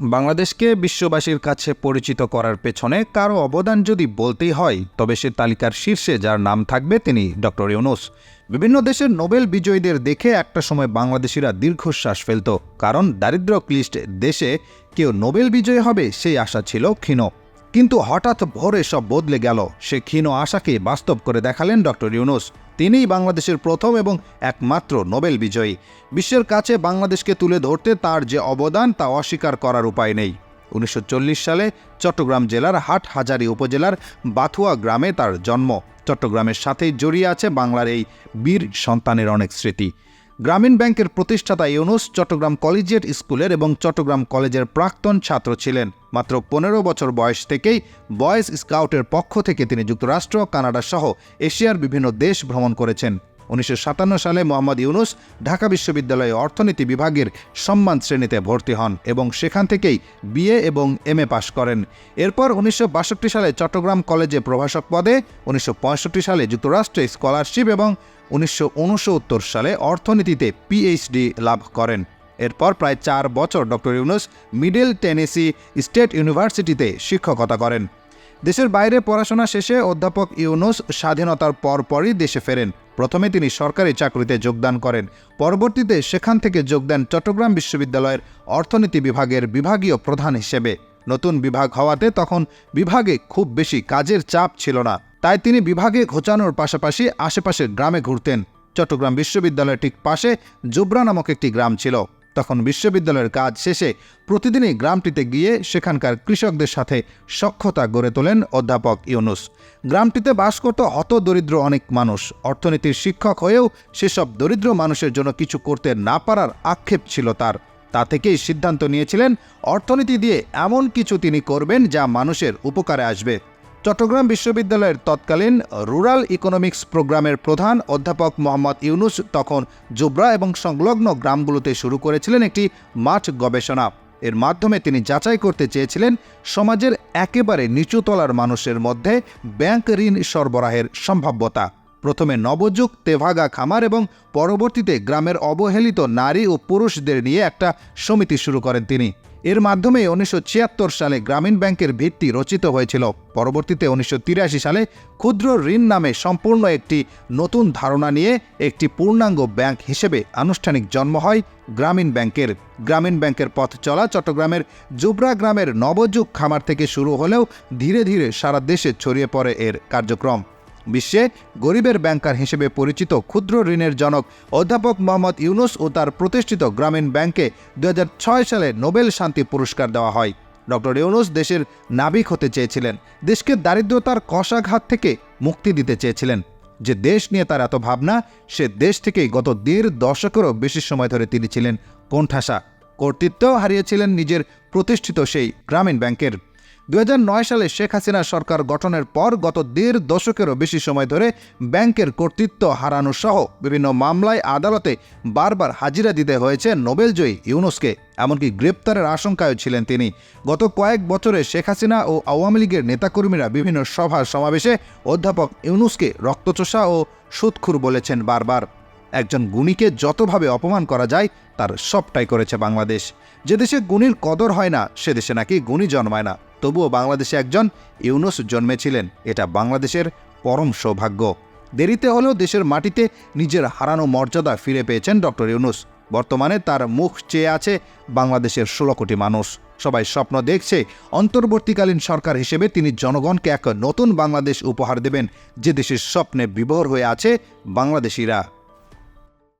বাংলাদেশকে বিশ্ববাসীর কাছে পরিচিত করার পেছনে কারও অবদান যদি বলতেই হয়, তবে সে তালিকার শীর্ষে যার নাম থাকবে তিনি ডক্টর ইউনুস। বিভিন্ন দেশের নোবেল বিজয়ীদের দেখে একটা সময় বাংলাদেশিরা দীর্ঘশ্বাস ফেলত, কারণ দারিদ্র ক্লিষ্ট দেশে কেউ নোবেল বিজয়ী হবে সেই আশা ছিল ক্ষীণ। কিন্তু হঠাৎ ভোরে সব বদলে গেল, সে ক্ষীণ আশাকে বাস্তব করে দেখালেন ডক্টর ইউনুস। তিনিই বাংলাদেশের প্রথম এবং একমাত্র নোবেল বিজয়ী। বিশ্বের কাছে বাংলাদেশকে তুলে ধরতে তার যে অবদান তা অস্বীকার করার উপায় নেই। উনিশশো চল্লিশ সালে চট্টগ্রাম জেলার হাট হাজারি উপজেলার বাথুয়া গ্রামে তার জন্ম। চট্টগ্রামের সাথেই জড়িয়ে আছে বাংলার এই বীর সন্তানের অনেক স্মৃতি। গ্রামীণ ব্যাংকের প্রতিষ্ঠাতা ইউনুস চট্টগ্রাম কলেজিয়েট স্কুলের এবং চট্টগ্রাম কলেজের প্রাক্তন ছাত্র ছিলেন। মাত্র পনেরো বছর বয়স থেকেই বয়েজ স্কাউটের পক্ষ থেকে তিনি যুক্তরাষ্ট্র, কানাডা সহ এশিয়ার বিভিন্ন দেশ ভ্রমণ করেছেন। উনিশশো সাতান্ন সালে মোহাম্মদ ইউনুস ঢাকা বিশ্ববিদ্যালয়ে অর্থনীতি বিভাগের সম্মান শ্রেণীতে ভর্তি হন এবং সেখান থেকেই বিএ এবং এম এ পাশ করেন। এরপর উনিশশো বাষট্টি সালে চট্টগ্রাম কলেজে প্রভাষক পদে, উনিশশো পঁয়ষট্টি সালে যুক্তরাষ্ট্রে স্কলারশিপ এবং উনিশশো ঊনসত্তর সালে অর্থনীতিতে পিএইচডি লাভ করেন। এরপর প্রায় চার বছর doctor Yunus middle Tennessee state ইউনিভার্সিটিতে শিক্ষকতা করেন। দেশের বাইরে পড়াশোনা শেষে অধ্যাপক ইউনুস স্বাধীনতার পরপরই দেশে ফেরেন। প্রথমে তিনি সরকারি চাকরিতে যোগদান করেন। পরবর্তীতে সেখান থেকে যোগ দেন চট্টগ্রাম বিশ্ববিদ্যালয়ের অর্থনীতি বিভাগের বিভাগীয় প্রধান হিসেবে। নতুন বিভাগ হওয়াতে তখন বিভাগে খুব বেশি কাজের চাপ ছিল না। তাই তিনি বিভাগে ঘোচানোর পাশাপাশি আশেপাশের গ্রামে ঘুরতেন। চট্টগ্রাম বিশ্ববিদ্যালয়ের ঠিক পাশে জুবরা নামক একটি গ্রাম ছিল। তখন বিশ্ববিদ্যালয়ের কাজ শেষে প্রতিদিনই গ্রামটিতে গিয়ে সেখানকার কৃষকদের সাথে সক্ষতা গড়ে তোলেন অধ্যাপক ইউনুস। গ্রামটিতে বাস করত হত দরিদ্র অনেক মানুষ। অর্থনীতির শিক্ষক হয়েও সেসব দরিদ্র মানুষের জন্য কিছু করতে না পারার আক্ষেপ ছিল তার। তা থেকেই সিদ্ধান্ত নিয়েছিলেন, অর্থনীতি দিয়ে এমন কিছু তিনি করবেন যা মানুষের উপকারে আসবে। চট্টগ্রাম বিশ্ববিদ্যালয়ের তৎকালীন রুরাল ইকোনমিক্স প্রোগ্রামের প্রধান অধ্যাপক মোহাম্মদ ইউনুস তখন জুবরা এবং সংলগ্ন গ্রামগুলোতে শুরু করেছিলেন একটি মাঠ গবেষণা। এর মাধ্যমে তিনি যাচাই করতে চেয়েছিলেন সমাজের একেবারে নিচুতলার মানুষের মধ্যে ব্যাংক ঋণ সরবরাহের সম্ভাব্যতা। প্রথমে নবযুগ, তেভাগা খামার এবং পরবর্তীতে গ্রামের অবহেলিত নারী ও পুরুষদের নিয়ে একটা সমিতি শুরু করেন তিনি। এর মাধ্যমে উনিশশো ছিয়াত্তর সালে গ্রামীণ ব্যাংকের ভিত্তি রচিত হয়েছিল। পরবর্তীতে উনিশশো তিরাশি সালে ক্ষুদ্র ঋণ নামে সম্পূর্ণ একটি নতুন ধারণা নিয়ে একটি পূর্ণাঙ্গ ব্যাংক হিসেবে আনুষ্ঠানিক জন্ম হয় গ্রামীণ ব্যাংকের। গ্রামীণ ব্যাংকের পথ চলা চট্টগ্রামের জুবরা গ্রামের নবযুগ খামার থেকে শুরু হলেও ধীরে ধীরে সারা দেশে ছড়িয়ে পড়ে এর কার্যক্রম। বিশ্বে গরিবের ব্যাংকার হিসেবে পরিচিত ক্ষুদ্র ঋণের জনক অধ্যাপক মোহাম্মদ ইউনুস ও তার প্রতিষ্ঠিত গ্রামীণ ব্যাংকে দুহাজার ছয় সালে নোবেল শান্তি পুরস্কার দেওয়া হয়। ডক্টর ইউনুস দেশের নাবিক হতে চেয়েছিলেন, দেশকে দারিদ্রতার কষাঘাত থেকে মুক্তি দিতে চেয়েছিলেন। যে দেশ নিয়ে তার এত ভাবনা, সে দেশ থেকেই গত দেড় দশকেরও বেশি সময় ধরে তিনি ছিলেন কোণঠাসা। কর্তৃত্বও হারিয়েছিলেন নিজের প্রতিষ্ঠিত সেই গ্রামীণ ব্যাংকের। দু হাজার নয় সালে শেখ হাসিনা সরকার গঠনের পর গত দেড় দশকেরও বেশি সময় ধরে ব্যাংকের কর্তৃত্ব হারানো সহ বিভিন্ন মামলায় আদালতে বারবার হাজিরা দিতে হয়েছে নোবেলজয়ী ইউনুসকে, এমনকি গ্রেপ্তারের আশঙ্কায় ছিলেন তিনি। গত কয়েক বছরে শেখ হাসিনা ও আওয়ামী লীগের নেতাকর্মীরা বিভিন্ন সভা সমাবেশে অধ্যাপক ইউনুসকে রক্তচোষা ও সুৎখুর বলেছেন বারবার। একজন গুণীকে যতভাবে অপমান করা যায়, তার সবটাই করেছে বাংলাদেশ। যে দেশে গুণীর কদর হয় না, সে দেশে নাকি গুণী জন্মায় না। তবুও বাংলাদেশে একজন ইউনুস জন্মেছিলেন। এটা বাংলাদেশের পরম সৌভাগ্য। দেরিতে হলেও দেশের মাটিতে নিজের হারানো মর্যাদা ফিরে পেয়েছেন ডক্টর ইউনুস। বর্তমানে তার মুখ চেয়ে আছে বাংলাদেশের ষোলো কোটি মানুষ। সবাই স্বপ্ন দেখছে অন্তর্বর্তীকালীন সরকার হিসেবে তিনি জনগণকে এক নতুন বাংলাদেশ উপহার দেবেন। যে দেশের স্বপ্নে বিভোর হয়ে আছে বাংলাদেশিরা।